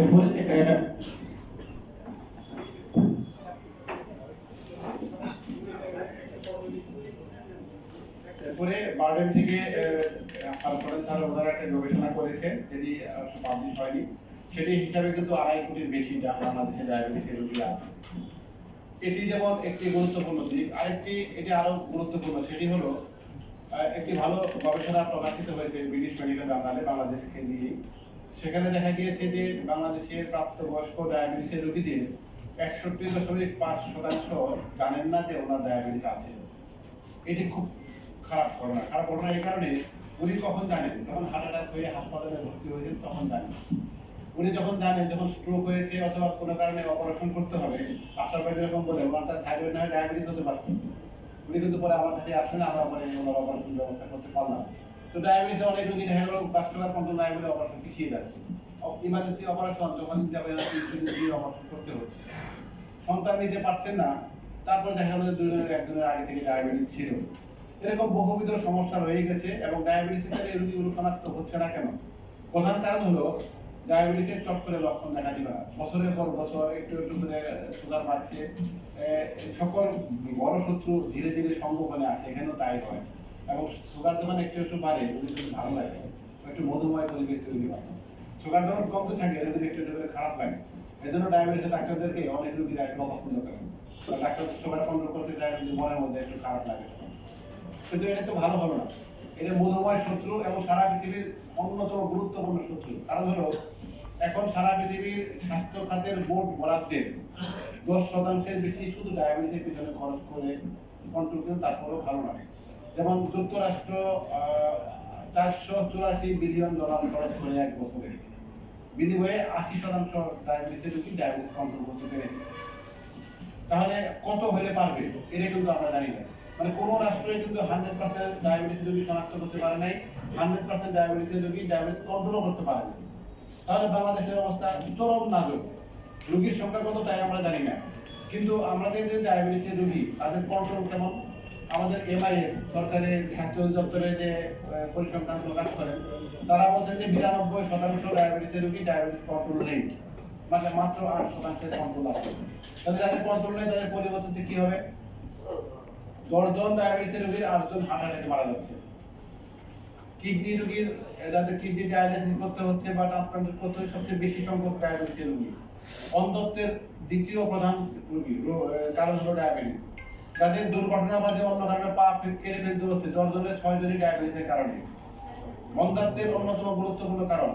এরপরে থেকে স্যার ওনারা একটা গবেষণা যেটি পাবলিশ হয়নি। সেটি হিসাবে কিন্তু আড়াই কোটির বেশি যা বাংলাদেশে রোগী আছে। এটি যেমন একটি গুরুত্বপূর্ণ দিক, আরেকটি এটি আরও গুরুত্বপূর্ণ, সেটি হলো একটি ভালো গবেষণা প্রকাশিত হয়েছে ব্রিটিশ মেডিকেল জার্নালে, বাংলাদেশকে নিয়ে সেখানে দেখা গিয়েছে যে বাংলাদেশে প্রাপ্তবয়স্ক ডায়াবেটিসের রোগীদের একষট্টি দশমিক পাঁচ শতাংশ জানেন না যে ওনার ডায়াবেটিস আছে। এটি খুব খারাপ ঘটনা। খারাপ ঘটনা এই কারণে উনি কখন জানেন? যখন হার্ট অ্যাটাক হয়ে হাসপাতালে ভর্তি হয়েছেন তখন জানেন। উনি যখন জানেন, যখন স্ট্রোক হয়েছে অথবা কোনো কারণে অপারেশন করতে হবে আসার পরে এরকম বলে, ওনার তার থাইরয়েড না ডায়াবেটিস হতে পারত উনি কিন্তু পরে আমার কাছে আসেন আমরা পরে ওনার অপারেশন ব্যবস্থা করতে পারলাম তো ডায়াবেটিস অনেক রোগী দেখা গেল বাস্তবার কন্ট্রোল বলে অপারেশন পিছিয়ে যাচ্ছে। ইমার্জেন্সি অপারেশন যখন যাবে অপারেশন করতে হচ্ছে। সন্তান নিতে পারছেন না, তারপর দেখা গেল দুজনের একজনের আগে থেকে ডায়াবেটিস ছিল। এরকম বহুবিধ সমস্যা রয়ে গেছে এবং ডায়াবেটিসের এই রোগীগুলো শনাক্ত হচ্ছে না কেন? প্রধান কারণ হলো ডায়াবেটিসের চট করে লক্ষণ দেখা দিবে না। বছরের পর বছর একটু একটু করে সুগার বাড়ছে। সকল বড় শত্রু ধীরে ধীরে সংগোপনে আসে এখানেও তাই হয়। এবং সুগার যখন একটু একটু বাড়ে রোগীর কিন্তু ভালো লাগে, একটু মধুময় পরিবেশ তৈরি হয়। সুগার যখন কমতে থাকে রোগীর একটু একটু করে খারাপ লাগে। এই জন্য ডায়াবেটিসের ডাক্তারদেরকে অনেক রোগী ডায়াবেটিস পছন্দ করে। ডাক্তার সুগার কন্ট্রোল করতে কিন্তু মনের মধ্যে একটু খারাপ লাগে কিন্তু এটা তো ভালো হলো না। এটা মধুময় শত্রু এবং সারা পৃথিবীর অন্যতম গুরুত্বপূর্ণ শত্রু। কারণ হলো, এখন সারা পৃথিবীর স্বাস্থ্য খাতের বোর্ড বরাদ্দের দশ শতাংশের বেশি শুধু ডায়াবেটিসের পিছনে খরচ করে কন্ট্রোল কিন্তু তারপরেও ভালো না। যেমন যুক্তরাষ্ট্র চারশো চুরাশি বিলিয়ন ডলার খরচ করে এক বছরে। বিনিময়ে আশি শতাংশ ডায়াবেটিসের রোগী ডায়াবেটিস কন্ট্রোল করতে পেরেছে। তাহলে কত হলে পারবে? এটা কিন্তু আমরা জানি না। মানে কোন রাষ্ট্রে কিন্তু হান্ড্রেড পার্সেন্ট ডায়াবেটিস রোগী শনাক্ত করতে পারে নাই, হান্ড্রেড পার্সেন্ট ডায়াবেটিস রোগী ডায়াবেটিস কন্ট্রোলও করতে পারে না তাহলে বাংলাদেশের অবস্থা চরম নাজুক। রোগীর সংখ্যা কত তাই আমরা জানি না। কিন্তু আমাদের যে ডায়াবেটিসের রোগী, তাদের কন্ট্রোল কেমন? আমাদের এমআইএস সরকারের স্বাস্থ্য দপ্তরে যে পরিসংখ্যান প্রকাশ করেন, তারা বলছেন যে বিরানব্বই শতাংশ ডায়াবেটিসের রোগী ডায়াবেটিস কন্ট্রোল নেই। মানে মাত্র আট শতাংশের কন্ট্রোল আছে। তাহলে যাদের কন্ট্রোল নেই, তাদের পরিবর্তনতে কি হবে? দশজন ডায়াবেটিসের রোগীর আটজন হার্ট অ্যাটাকে মারা যাচ্ছে। কিডনি রোগীর যাদের কিডনি ডায়ালিসিস করতে হচ্ছে বা ট্রান্সপ্লান্ট করতে হচ্ছে, সবচেয়ে বেশি সংখ্যক ডায়াবেটিসের রোগী। অন্ধত্বের দ্বিতীয় প্রধান রোগী কারণ হলো ডায়াবেটিস। যাদের দুর্ঘটনা যে অন্য কারণে পা কেটে ফেলতে হচ্ছে দশ জনের ছয় জনই ডায়াবেটিসের কারণে। বন্ধাত্বের অন্যতম গুরুত্বপূর্ণ কারণ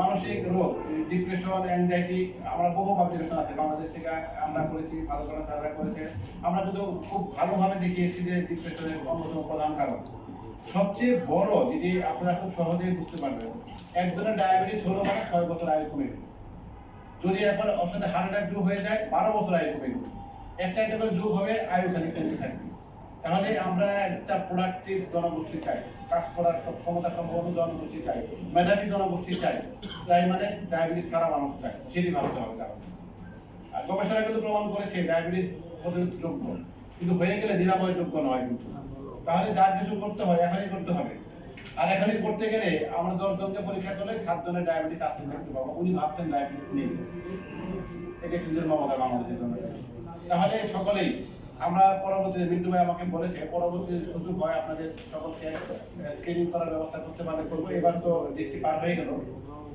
মানসিক রোগ ডিপ্রেশন অ্যাংজাইটি আমরা বহু পাবলিকেশন আছে, বাংলাদেশ থেকে আমরা করেছি ভালো করে সারা করেছে। আমরা কিন্তু খুব ভালোভাবে দেখিয়েছি যে ডিপ্রেশনের অন্যতম প্রধান কারণ। সবচেয়ে বড় যেটি আপনারা খুব সহজেই বুঝতে পারবেন, একজনের ডায়াবেটিস হলো মানে ছয় বছর আয়ু কমে। যদি একবার ওর সাথে হার্ট অ্যাটাক হয়ে যায়, বারো বছর আয়ু কমে। গেল একটা একটা করে যোগ হবে আয়ু কমতে থাকবে তাহলে আমরা একটা প্রোডাক্টিভ জনগোষ্ঠী চাই, কাজ করার ক্ষমতা সম্পন্ন জনগোষ্ঠী চাই, মেধাবী জনগোষ্ঠী চাই, তাই মানে ডায়াবেটিস ছাড়া মানুষ চাই সেটি ভাবতে হবে তাহলে। আর গবেষণা কিন্তু প্রমাণ করেছে ডায়াবেটিস প্রতিরোধ যোগ্য। কিন্তু হয়ে গেলে যোগ্য নয় কিন্তু। তাহলে যা কিছু করতে হয়, এখনই করতে হবে। আর এখনই করতে গেলে আমরা দশজনকে পরীক্ষা করলে সাত জনের ডায়াবেটিস আছে দেখতে পাবো উনি ভাবতেন ডায়াবেটিস নেই। এটা কিন্তু মমতা বাংলাদেশের জন্য। তাহলে সকলেই, আমরা পরবর্তীতে, মিন্টু ভাই আমাকে বলেছে পরবর্তী সুযোগ হয় আপনাদের সকলকে স্ক্রিনিং করার ব্যবস্থা করতে পারলে করব। এবার তো ডেটটি পার হয়ে গেল।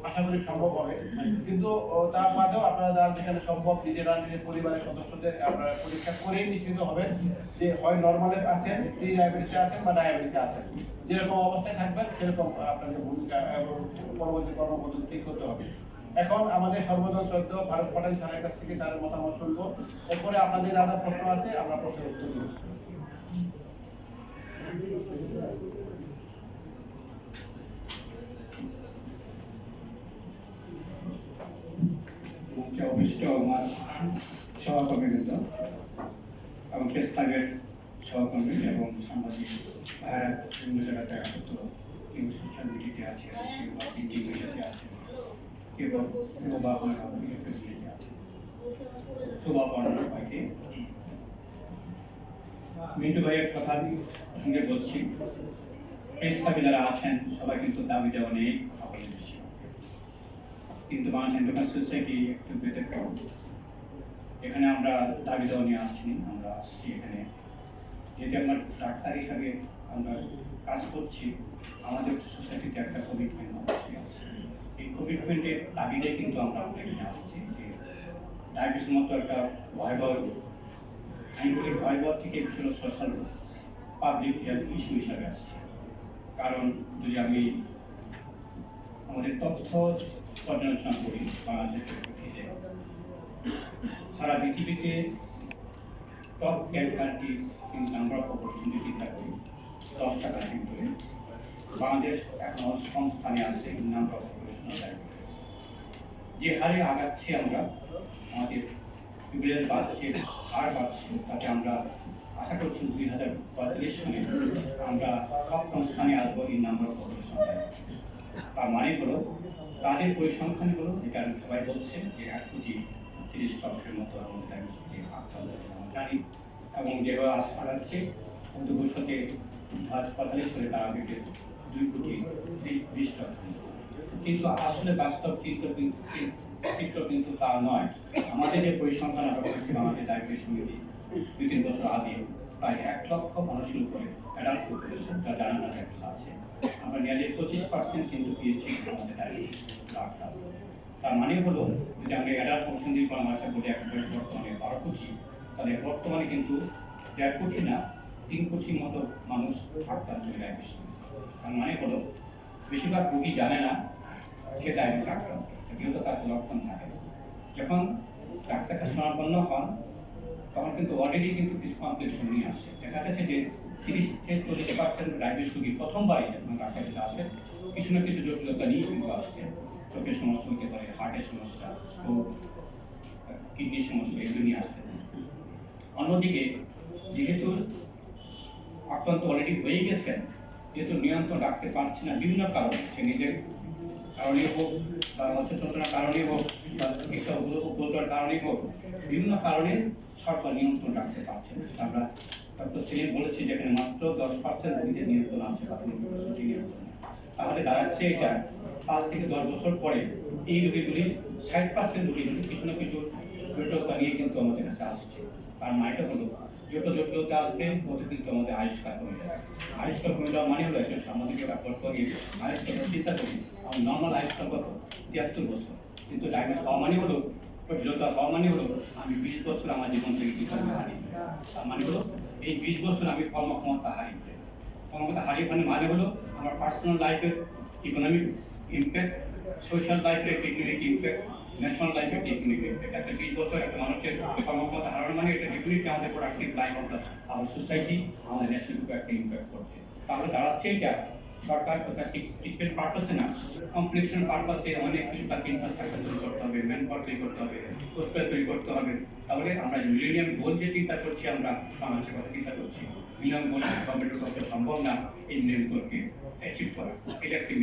আশা করি সম্ভব হবে। কিন্তু তার বাদেও আপনারা যারা যেখানে সম্ভব, নিজেরা, নিজের পরিবারের সদস্যদের আপনারা পরীক্ষা করেই নিশ্চিত হবেন যে হয় নর্মালে আছেন প্রি ডায়াবেটিসে আছেন বা ডায়াবেটিসে আছেন। যেরকম অবস্থায় থাকবেন, সেরকম আপনাদের ভূমিকা এবং পরবর্তী কর্মপদ্ধতি ঠিক করতে হবে। এখন আমাদের সর্বজন শ্রদ্ধ ভারত পাটাল স্যারের কাছ থেকে তার মতামত শুনব। এরপরে আপনাদের যারা প্রশ্ন আছে, আমরা প্রশ্নের উত্তর দিব। আমার সহকর্মী এবং সাংবাদিক বিভিন্ন মিডিয়াতে আছে। এবং কেউ বা আপনারা ইলেকট্রিক মিডিয়াতে আছে সবাইকে। মিন্টু ভাইয়ের কথা সঙ্গে বলছি প্রেস যারা আছেন, সবাই কিন্তু দাবি দেওয়া নিয়ে কিন্তু বাংলাদেশ এন্টারপ্রাইজ সোসাইটি একটু ব্যতিক্রম এখানে আমরা দাবি দেওয়া নিয়ে আসছি, আমরা আসছি এখানে। যেহেতু আমরা ডাক্তার হিসাবে আমরা কাজ করছি, আমাদের সোসাইটিতে একটা কমিটমেন্ট অবশ্যই আছে। কমিটমেন্টের দাবিতে কিন্তু আমরা আমরা এখানে আসছি যে ডায়াবেটিস মতো একটা ভয়াবহ রোগ। বলি ভয়াবহ থেকে ছিল সোশ্যাল পাবলিক হেলথ ইস্যু হিসাবে আসছে। কারণ যদি আমি আমাদের তথ্য পর্যালোচনা করি বাংলাদেশের সারা পৃথিবীতে টপ টেন কান্ট্রি কিন্তু অফ পপুলেশন চিন্তা করি দশটা কান্ট্রি করে বাংলাদেশ এখন স্থানে আছে নাম্বার যে হারে আগাচ্ছি আমরা, আমাদের প্রিভিলেজ বাড়ছে হার বাড়ছে, তাতে আমরা আশা করছি দুই হাজার পঁয়তাল্লিশ সনে আমরা সপ্তম স্থানে আসব এই নাম্বার পপুলেশন তার মানে হলো, তাদের পরিসংখ্যান হলো, যেটা আমি সবাই বলছে, যে এক কোটি তিরিশ লক্ষের মতো আমাদের আক্রান্ত জানি। এবং যেভাবে আশা কিন্তু ভবিষ্যতে পঁয়তাল্লিশ সালে তারা দুই কোটি বিশ লক্ষ কিন্তু আসলে বাস্তব চিত্র চিত্র কিন্তু তা নয়। আমাদের যে পরিসংখ্যান আমরা আমাদের ডায়াবেটিস সমিতি, দুই তিন বছর আগে প্রায় এক লক্ষ মানুষের উপরে অ্যাডাল্ট পপুলেশন যা আছে। আমরা পঁচিশ পার্সেন্ট কিন্তু পেয়েছি আমাদের তার মানে হলো, যদি আমরা অ্যাডাল্ট পপুলেশন দিয়ে বলি বর্তমানে বারো কোটি, তাহলে বর্তমানে কিন্তু দেড় কোটি না, তিন কোটির মতো মানুষ তার মানে হলো, বেশিরভাগ রোগী জানে না সে ডায়াবেটিস আক্রান্ত যেহেতু তার লক্ষণ থাকে। যখন ডাক্তার কাছে শরণাপন্ন হন, তখন কিন্তু অলরেডি কিন্তু কিছু কমপ্লিকেশন নিয়ে আসছে দেখা গেছে যে তিরিশ থেকে চল্লিশ পার্সেন্ট ডায়াবেটিস রোগী প্রথমবারই যখন ডাক্তার কাছে আসে, কিছু না কিছু জটিলতা নিয়ে কিন্তু আসছে। চোখের সমস্যা হতে পারে, হার্টের সমস্যা স্ট্রোক কিডনির সমস্যা, এগুলো নিয়ে আসতে অন্যদিকে, যেহেতু আক্রান্ত অলরেডি হয়ে গেছেন যেহেতু নিয়ন্ত্রণ রাখতে পারছে না, বিভিন্ন কারণে সে নিজের কারণে হোক বা অসচেতনার কারণে হোক বা চিকিৎসা উপলব্ধতার কারণে হোক, বিভিন্ন কারণে সরকার নিয়ন্ত্রণ রাখতে পারছে না। আমরা ডক্টর সেলিম বলেছি যেখানে মাত্র দশ পার্সেন্ট রোগীদের নিয়ন্ত্রণ আছে প্রাথমিক নিয়ন্ত্রণ তাহলে দাঁড়াচ্ছে এটা পাঁচ থেকে দশ বছর পরে এই রোগীগুলি ষাট পার্সেন্ট রোগীগুলি কিছু না কিছু জটিলতা নিয়ে কিন্তু আমাদের কাছে আসছে। তার মানেটা হলো যত জটিলতা আসবে তত কিন্তু আমাদের আয়ুষ্কাল কমে যাবে। আয়ুষ্কাল কমে যাওয়া মানে হলো একটা আমাদের যেটা করি আয়ুষ্কাল চিন্তা করি, আমার নর্মাল আয়ুষ্কাল কত? তিয়াত্তর বছর। কিন্তু ডায়াবেটিস হওয়া মানে হলো জটিলতা হওয়া মানে হলো, আমি বিশ বছর আমার জীবন থেকে কিছু হারিয়ে তার মানে হলো, এই বিশ বছর আমি কর্মক্ষমতা হারিয়ে। কর্মক্ষমতা হারিয়ে ফেলে মানে হলো, আমার পার্সোনাল লাইফের ইকোনমিক ইম্প্যাক্ট সোশ্যাল লাইফের টেকনিক ইম্প্যাক্ট ন্যাশনাল লাইফের টেকনিক ইম্প্যাক্ট একটা বিশ বছর একটা মানুষের কর্মক্ষমতা হারানো মানে এটা ডেফিনেটলি আমাদের productive life the our society আমাদের ন্যাশনাল উপর একটা ইম্প্যাক্ট করছে। তাহলে দাঁড়াচ্ছে এটা, সরকার কথা ট্রিটমেন্ট পারপাসে না। কমপ্লিকেশন পারপাসে অনেক কিছু তাকে ইনফ্রাস্ট্রাকচার তৈরি করতে হবে ম্যান পাওয়ার তৈরি করতে হবে হসপিটাল তৈরি করতে হবে। তাহলে আমরা মিলেনিয়াম গোল যে চিন্তা করছি আমরা, বাংলাদেশের কথা চিন্তা করছি। মিলেনিয়াম গোল গভর্নমেন্টের পক্ষে সম্ভব না এই মিলেনিয়াম গোলকে অ্যাচিভ করা। এটা একটি